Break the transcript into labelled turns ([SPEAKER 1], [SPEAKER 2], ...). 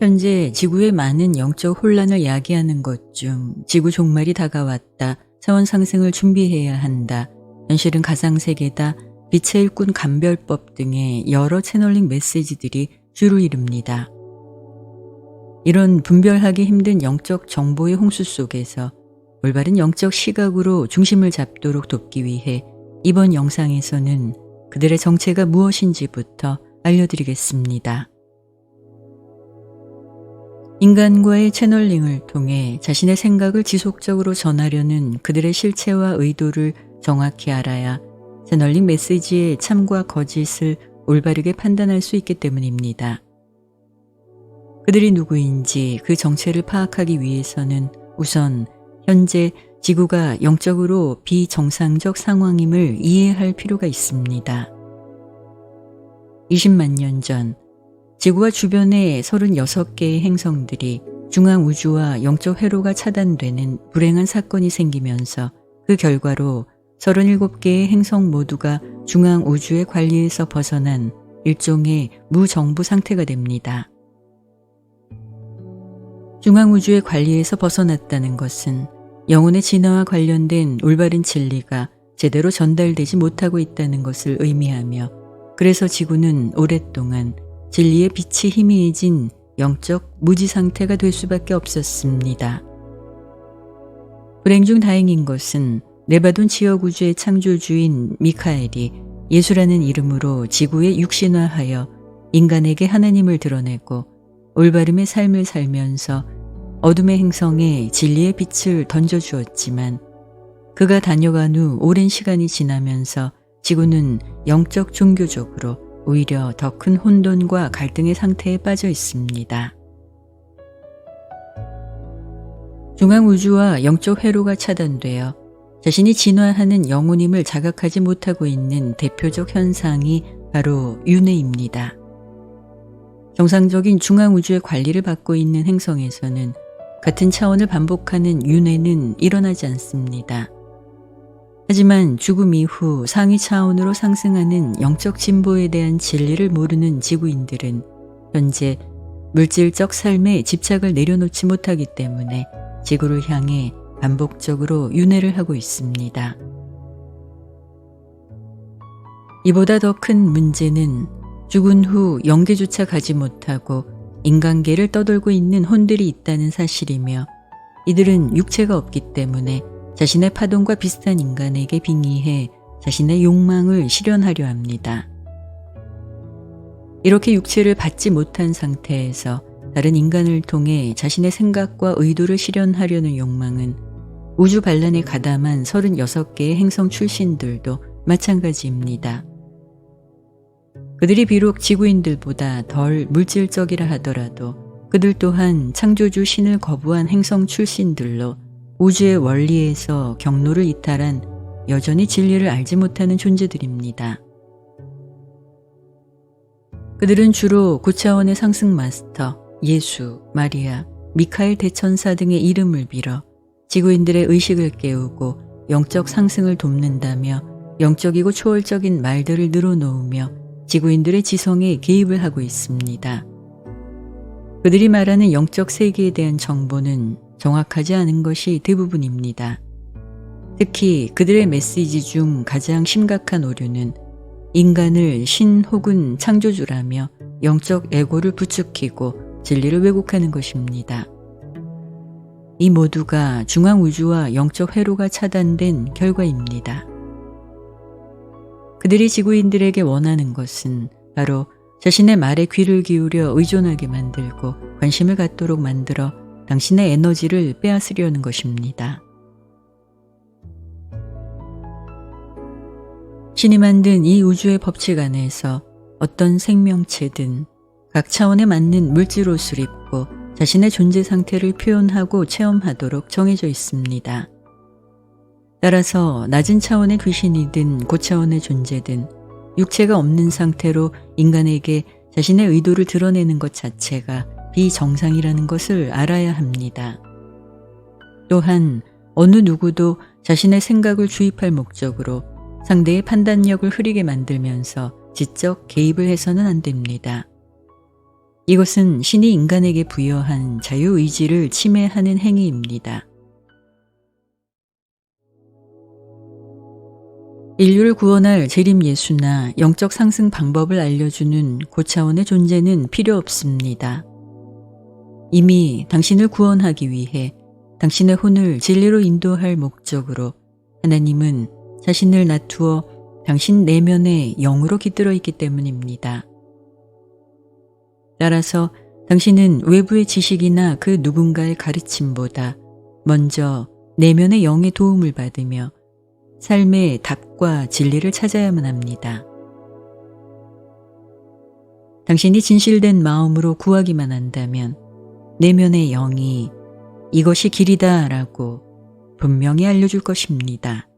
[SPEAKER 1] 현재 지구의 많은 영적 혼란을 야기하는 것 중 지구 종말이 다가왔다. 차원 상승을 준비해야 한다. 현실은 가상세계다. 빛의 일꾼 감별법 등의 여러 채널링 메시지들이 주를 이룹니다. 이런 분별하기 힘든 영적 정보의 홍수 속에서 올바른 영적 시각으로 중심을 잡도록 돕기 위해 이번 영상에서는 그들의 정체가 무엇인지부터 알려드리겠습니다. 인간과의 채널링을 통해 자신의 생각을 지속적으로 전하려는 그들의 실체와 의도를 정확히 알아야 채널링 메시지의 참과 거짓을 올바르게 판단할 수 있기 때문입니다. 그들이 누구인지 그 정체를 파악하기 위해서는 우선 현재 지구가 영적으로 비정상적 상황임을 이해할 필요가 있습니다. 20만 년 전, 지구와 주변의 36개의 행성들이 중앙 우주와 영적 회로가 차단되는 불행한 사건이 생기면서 그 결과로 37개의 행성 모두가 중앙 우주의 관리에서 벗어난 일종의 무정부 상태가 됩니다. 중앙 우주의 관리에서 벗어났다는 것은 영혼의 진화와 관련된 올바른 진리가 제대로 전달되지 못하고 있다는 것을 의미하며 그래서 지구는 오랫동안 진리의 빛이 희미해진 영적 무지 상태가 될 수밖에 없었습니다. 불행 중 다행인 것은 네바돈 지역 우주의 창조주인 미카엘이 예수라는 이름으로 지구에 육신화하여 인간에게 하나님을 드러내고 올바름의 삶을 살면서 어둠의 행성에 진리의 빛을 던져주었지만 그가 다녀간 후 오랜 시간이 지나면서 지구는 영적 종교적으로 오히려 더 큰 혼돈과 갈등의 상태에 빠져 있습니다. 중앙 우주와 영적 회로가 차단되어 자신이 진화하는 영혼임을 자각하지 못하고 있는 대표적 현상이 바로 윤회입니다. 정상적인 중앙 우주의 관리를 받고 있는 행성에서는 같은 차원을 반복하는 윤회는 일어나지 않습니다. 하지만 죽음 이후 상위 차원으로 상승하는 영적 진보에 대한 진리를 모르는 지구인들은 현재 물질적 삶에 집착을 내려놓지 못하기 때문에 지구를 향해 반복적으로 윤회를 하고 있습니다. 이보다 더 큰 문제는 죽은 후 영계조차 가지 못하고 인간계를 떠돌고 있는 혼들이 있다는 사실이며 이들은 육체가 없기 때문에 자신의 파동과 비슷한 인간에게 빙의해 자신의 욕망을 실현하려 합니다. 이렇게 육체를 받지 못한 상태에서 다른 인간을 통해 자신의 생각과 의도를 실현하려는 욕망은 우주 반란에 가담한 36개의 행성 출신들도 마찬가지입니다. 그들이 비록 지구인들보다 덜 물질적이라 하더라도 그들 또한 창조주 신을 거부한 행성 출신들로 우주의 원리에서 경로를 이탈한 여전히 진리를 알지 못하는 존재들입니다. 그들은 주로 고차원의 상승 마스터, 예수, 마리아, 미카엘 대천사 등의 이름을 빌어 지구인들의 의식을 깨우고 영적 상승을 돕는다며 영적이고 초월적인 말들을 늘어놓으며 지구인들의 지성에 개입을 하고 있습니다. 그들이 말하는 영적 세계에 대한 정보는 정확하지 않은 것이 대부분입니다. 특히 그들의 메시지 중 가장 심각한 오류는 인간을 신 혹은 창조주라며 영적 애고를 부추기고 진리를 왜곡하는 것입니다. 이 모두가 중앙 우주와 영적 회로가 차단된 결과입니다. 그들이 지구인들에게 원하는 것은 바로 자신의 말에 귀를 기울여 의존하게 만들고 관심을 갖도록 만들어 당신의 에너지를 빼앗으려는 것입니다. 신이 만든 이 우주의 법칙 안에서 어떤 생명체든 각 차원에 맞는 물질 옷을 입고 자신의 존재 상태를 표현하고 체험하도록 정해져 있습니다. 따라서 낮은 차원의 귀신이든 고차원의 존재든 육체가 없는 상태로 인간에게 자신의 의도를 드러내는 것 자체가 비정상이라는 것을 알아야 합니다. 또한 어느 누구도 자신의 생각을 주입할 목적으로 상대의 판단력을 흐리게 만들면서 지적 개입을 해서는 안 됩니다. 이것은 신이 인간에게 부여한 자유의지를 침해하는 행위입니다. 인류를 구원할 재림 예수나 영적 상승 방법을 알려주는 고차원의 존재는 필요 없습니다. 이미 당신을 구원하기 위해 당신의 혼을 진리로 인도할 목적으로 하나님은 자신을 낮추어 당신 내면의 영으로 깃들어 있기 때문입니다. 따라서 당신은 외부의 지식이나 그 누군가의 가르침보다 먼저 내면의 영의 도움을 받으며 삶의 답과 진리를 찾아야만 합니다. 당신이 진실된 마음으로 구하기만 한다면 내면의 영이 이것이 길이다 라고 분명히 알려줄 것입니다.